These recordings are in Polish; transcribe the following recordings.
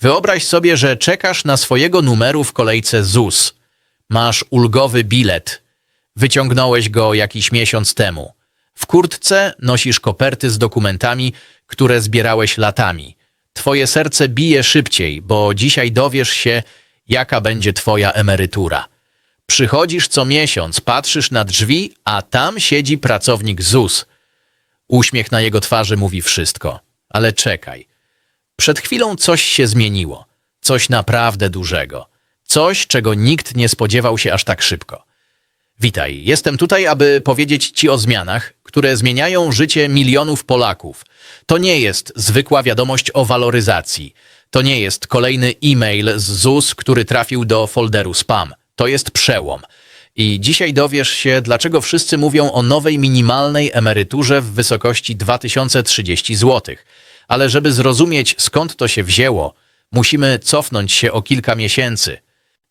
Wyobraź sobie, że czekasz na swojego numeru w kolejce ZUS. Masz ulgowy bilet. Wyciągnąłeś go jakiś miesiąc temu. W kurtce nosisz koperty z dokumentami, które zbierałeś latami. Twoje serce bije szybciej, bo dzisiaj dowiesz się, jaka będzie twoja emerytura. Przychodzisz co miesiąc, patrzysz na drzwi, a tam siedzi pracownik ZUS. Uśmiech na jego twarzy mówi wszystko. Ale czekaj. Przed chwilą coś się zmieniło. Coś naprawdę dużego. Coś, czego nikt nie spodziewał się aż tak szybko. Witaj, jestem tutaj, aby powiedzieć Ci o zmianach, które zmieniają życie milionów Polaków. To nie jest zwykła wiadomość o waloryzacji. To nie jest kolejny e-mail z ZUS, który trafił do folderu spam. To jest przełom. I dzisiaj dowiesz się, dlaczego wszyscy mówią o nowej minimalnej emeryturze w wysokości 2030 zł. Ale żeby zrozumieć, skąd to się wzięło, musimy cofnąć się o kilka miesięcy.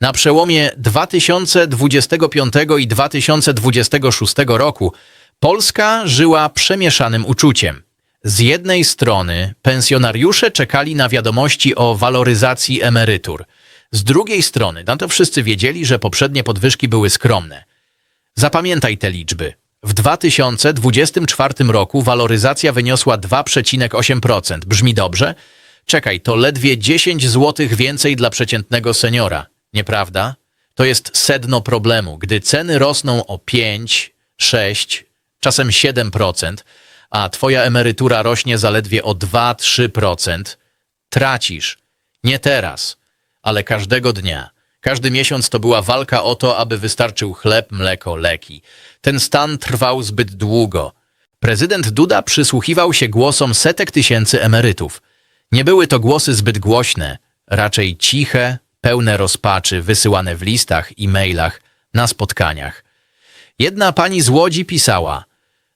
Na przełomie 2025 i 2026 roku Polska żyła przemieszanym uczuciem. Z jednej strony pensjonariusze czekali na wiadomości o waloryzacji emerytur. Z drugiej strony, no to wszyscy wiedzieli, że poprzednie podwyżki były skromne. Zapamiętaj te liczby. W 2024 roku waloryzacja wyniosła 2,8%. Brzmi dobrze? Czekaj, to ledwie 10 zł więcej dla przeciętnego seniora. Nieprawda? To jest sedno problemu. Gdy ceny rosną o 5, 6, czasem 7%, a twoja emerytura rośnie zaledwie o 2-3%, tracisz. Nie teraz, ale każdego dnia. Każdy miesiąc to była walka o to, aby wystarczył chleb, mleko, leki. Ten stan trwał zbyt długo. Prezydent Duda przysłuchiwał się głosom setek tysięcy emerytów. Nie były to głosy zbyt głośne, raczej ciche, pełne rozpaczy, wysyłane w listach, e-mailach, na spotkaniach. Jedna pani z Łodzi pisała: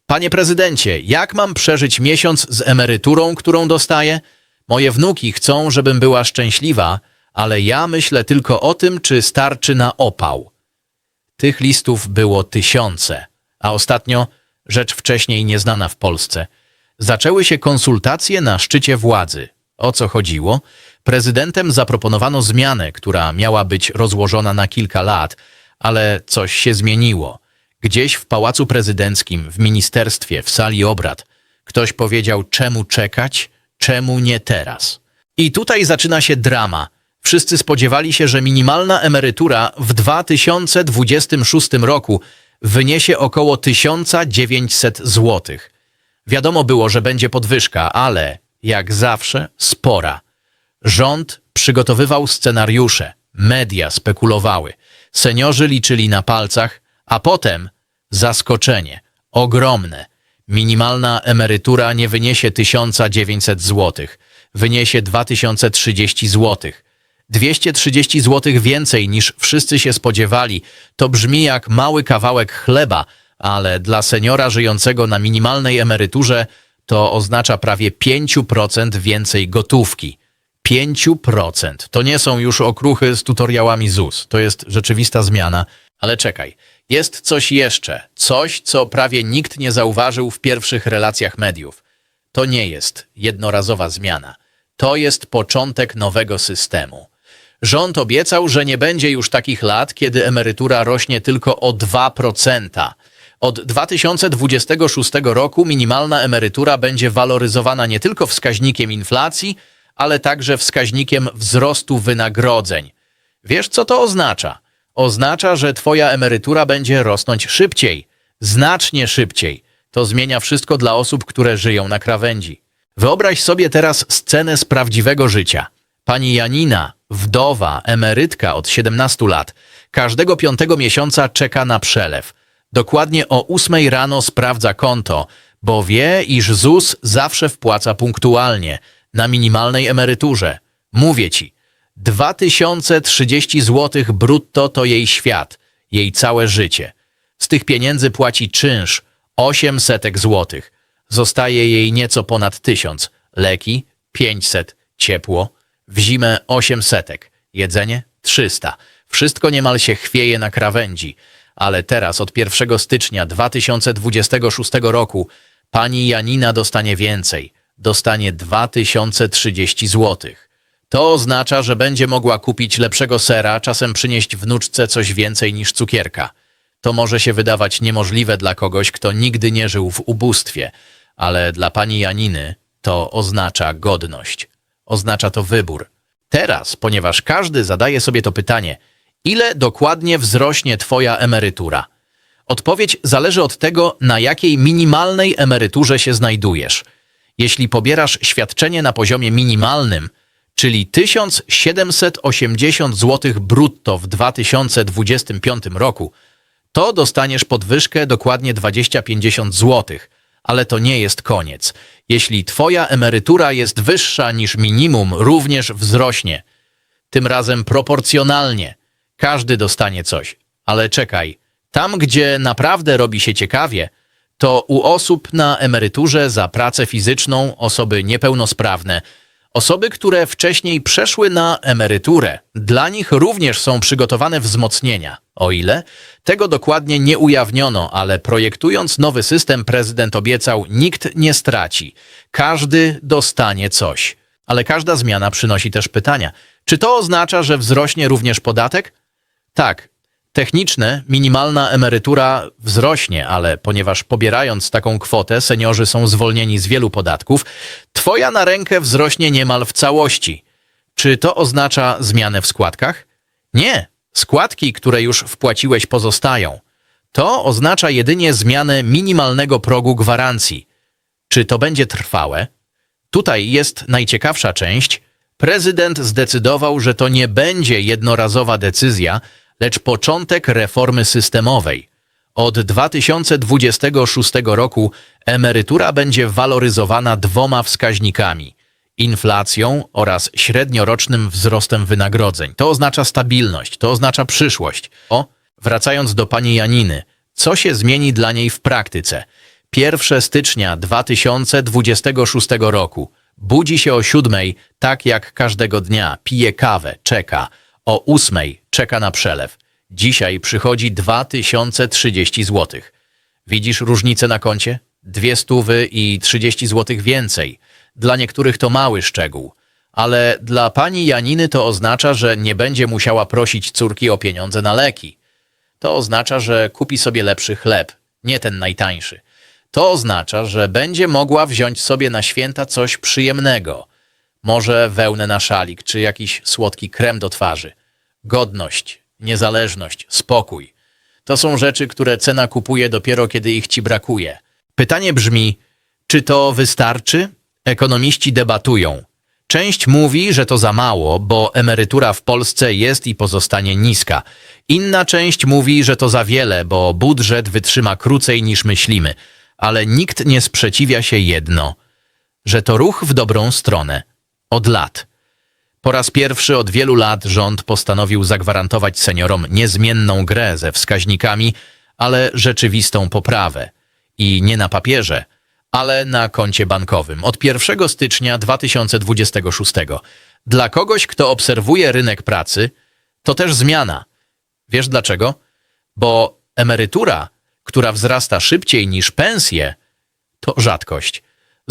Panie prezydencie, jak mam przeżyć miesiąc z emeryturą, którą dostaję? Moje wnuki chcą, żebym była szczęśliwa, ale ja myślę tylko o tym, czy starczy na opał. Tych listów było tysiące, a ostatnio, rzecz wcześniej nieznana w Polsce, zaczęły się konsultacje na szczycie władzy. O co chodziło? Prezydentem zaproponowano zmianę, która miała być rozłożona na kilka lat, ale coś się zmieniło. Gdzieś w pałacu prezydenckim, w ministerstwie, w sali obrad, ktoś powiedział, czemu czekać, czemu nie teraz. I tutaj zaczyna się drama. Wszyscy spodziewali się, że minimalna emerytura w 2026 roku wyniesie około 1900 zł. Wiadomo było, że będzie podwyżka, ale jak zawsze spora. Rząd przygotowywał scenariusze, media spekulowały, seniorzy liczyli na palcach, a potem zaskoczenie, ogromne. Minimalna emerytura nie wyniesie 1900 zł, wyniesie 2030 zł. 230 zł więcej niż wszyscy się spodziewali. To brzmi jak mały kawałek chleba, ale dla seniora żyjącego na minimalnej emeryturze to oznacza prawie 5% więcej gotówki. 5%. To nie są już okruchy z tutoriałami ZUS. To jest rzeczywista zmiana. Ale czekaj, jest coś jeszcze. Coś, co prawie nikt nie zauważył w pierwszych relacjach mediów. To nie jest jednorazowa zmiana. To jest początek nowego systemu. Rząd obiecał, że nie będzie już takich lat, kiedy emerytura rośnie tylko o 2%. Od 2026 roku minimalna emerytura będzie waloryzowana nie tylko wskaźnikiem inflacji, ale także wskaźnikiem wzrostu wynagrodzeń. Wiesz, co to oznacza? Oznacza, że twoja emerytura będzie rosnąć szybciej, znacznie szybciej. To zmienia wszystko dla osób, które żyją na krawędzi. Wyobraź sobie teraz scenę z prawdziwego życia. Pani Janina, wdowa, emerytka od 17 lat, każdego piątego miesiąca czeka na przelew. Dokładnie o 8 rano sprawdza konto, bo wie, iż ZUS zawsze wpłaca punktualnie, na minimalnej emeryturze. Mówię ci, 2030 zł brutto to jej świat, jej całe życie. Z tych pieniędzy płaci czynsz 800 złotych. Zostaje jej nieco ponad 1000. Leki 500, ciepło, w zimę 800, jedzenie 300. Wszystko niemal się chwieje na krawędzi, ale teraz od 1 stycznia 2026 roku pani Janina dostanie więcej. Dostanie 2030 złotych. To oznacza, że będzie mogła kupić lepszego sera, czasem przynieść wnuczce coś więcej niż cukierka. To może się wydawać niemożliwe dla kogoś, kto nigdy nie żył w ubóstwie, ale dla pani Janiny to oznacza godność. Oznacza to wybór. Teraz, ponieważ każdy zadaje sobie to pytanie, ile dokładnie wzrośnie twoja emerytura? Odpowiedź zależy od tego, na jakiej minimalnej emeryturze się znajdujesz. Jeśli pobierasz świadczenie na poziomie minimalnym, czyli 1780 zł brutto w 2025 roku, to dostaniesz podwyżkę dokładnie 20-50 zł, ale to nie jest koniec. Jeśli twoja emerytura jest wyższa niż minimum, również wzrośnie. Tym razem proporcjonalnie. Każdy dostanie coś. Ale czekaj, tam gdzie naprawdę robi się ciekawie, to u osób na emeryturze za pracę fizyczną, osoby niepełnosprawne, osoby, które wcześniej przeszły na emeryturę, dla nich również są przygotowane wzmocnienia. O ile? Tego dokładnie nie ujawniono, ale projektując nowy system, prezydent obiecał, nikt nie straci. Każdy dostanie coś. Ale każda zmiana przynosi też pytania. Czy to oznacza, że wzrośnie również podatek? Tak, Techniczne, minimalna emerytura wzrośnie, ale ponieważ pobierając taką kwotę seniorzy są zwolnieni z wielu podatków, twoja na rękę wzrośnie niemal w całości. Czy to oznacza zmianę w składkach? Nie. Składki, które już wpłaciłeś, pozostają. To oznacza jedynie zmianę minimalnego progu gwarancji. Czy to będzie trwałe? Tutaj jest najciekawsza część. Prezydent zdecydował, że to nie będzie jednorazowa decyzja, lecz początek reformy systemowej. Od 2026 roku emerytura będzie waloryzowana dwoma wskaźnikami inflacją oraz średniorocznym wzrostem wynagrodzeń. To oznacza stabilność, to oznacza przyszłość. O, wracając do pani Janiny, co się zmieni dla niej w praktyce? 1 stycznia 2026 roku. Budzi się o siódmej, tak jak każdego dnia, pije kawę, czeka. O ósmej czeka na przelew. Dzisiaj przychodzi 2030 zł. Widzisz różnicę na koncie? Dwie stówy i 30 zł więcej. Dla niektórych to mały szczegół. Ale dla pani Janiny to oznacza, że nie będzie musiała prosić córki o pieniądze na leki. To oznacza, że kupi sobie lepszy chleb, nie ten najtańszy. To oznacza, że będzie mogła wziąć sobie na święta coś przyjemnego. Może wełnę na szalik, czy jakiś słodki krem do twarzy. Godność, niezależność, spokój. To są rzeczy, które cena kupuje dopiero kiedy ich ci brakuje. Pytanie brzmi, czy to wystarczy? Ekonomiści debatują. Część mówi, że to za mało, bo emerytura w Polsce jest i pozostanie niska. Inna część mówi, że to za wiele, bo budżet wytrzyma krócej niż myślimy. Ale nikt nie sprzeciwia się jedno, że to ruch w dobrą stronę. Od lat. Po raz pierwszy od wielu lat rząd postanowił zagwarantować seniorom niezmienną grę ze wskaźnikami, ale rzeczywistą poprawę. I nie na papierze, ale na koncie bankowym od 1 stycznia 2026. Dla kogoś, kto obserwuje rynek pracy, to też zmiana. Wiesz dlaczego? Bo emerytura, która wzrasta szybciej niż pensje, to rzadkość.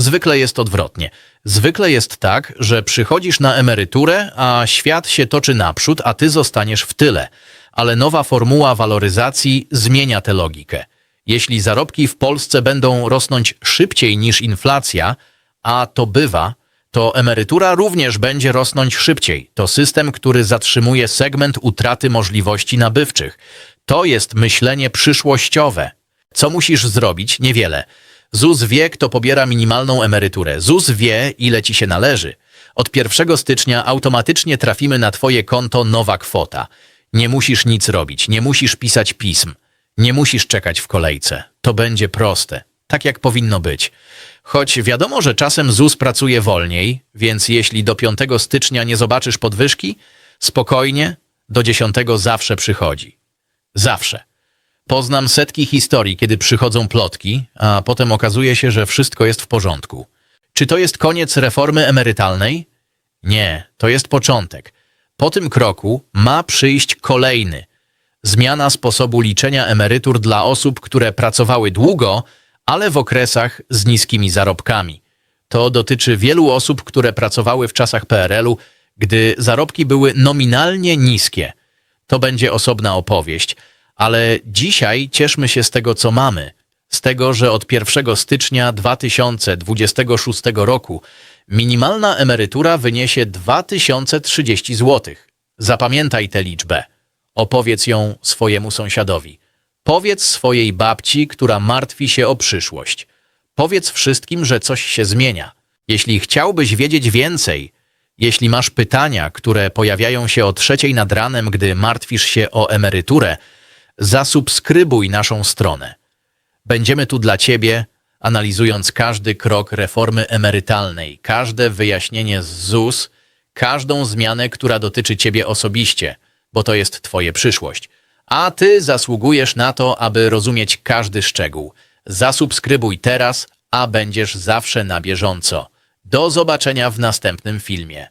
Zwykle jest odwrotnie. Zwykle jest tak, że przychodzisz na emeryturę, a świat się toczy naprzód, a ty zostaniesz w tyle. Ale nowa formuła waloryzacji zmienia tę logikę. Jeśli zarobki w Polsce będą rosnąć szybciej niż inflacja, a to bywa, to emerytura również będzie rosnąć szybciej. To system, który zatrzymuje segment utraty możliwości nabywczych. To jest myślenie przyszłościowe. Co musisz zrobić? Niewiele. ZUS wie, kto pobiera minimalną emeryturę. ZUS wie, ile ci się należy. Od 1 stycznia automatycznie trafimy na twoje konto nowa kwota. Nie musisz nic robić, nie musisz pisać pism, nie musisz czekać w kolejce. To będzie proste, tak jak powinno być. Choć wiadomo, że czasem ZUS pracuje wolniej, więc jeśli do 5 stycznia nie zobaczysz podwyżki, spokojnie, do 10 zawsze przychodzi. Zawsze. Poznam setki historii, kiedy przychodzą plotki, a potem okazuje się, że wszystko jest w porządku. Czy to jest koniec reformy emerytalnej? Nie, to jest początek. Po tym kroku ma przyjść kolejny. Zmiana sposobu liczenia emerytur dla osób, które pracowały długo, ale w okresach z niskimi zarobkami. To dotyczy wielu osób, które pracowały w czasach PRL-u, gdy zarobki były nominalnie niskie. To będzie osobna opowieść, ale dzisiaj cieszmy się z tego, co mamy. Z tego, że od 1 stycznia 2026 roku minimalna emerytura wyniesie 2030 zł. Zapamiętaj tę liczbę. Opowiedz ją swojemu sąsiadowi. Powiedz swojej babci, która martwi się o przyszłość. Powiedz wszystkim, że coś się zmienia. Jeśli chciałbyś wiedzieć więcej, jeśli masz pytania, które pojawiają się o trzeciej nad ranem, gdy martwisz się o emeryturę, zasubskrybuj naszą stronę. Będziemy tu dla Ciebie, analizując każdy krok reformy emerytalnej, każde wyjaśnienie z ZUS, każdą zmianę, która dotyczy Ciebie osobiście, bo to jest Twoje przyszłość. A Ty zasługujesz na to, aby rozumieć każdy szczegół. Zasubskrybuj teraz, a będziesz zawsze na bieżąco. Do zobaczenia w następnym filmie.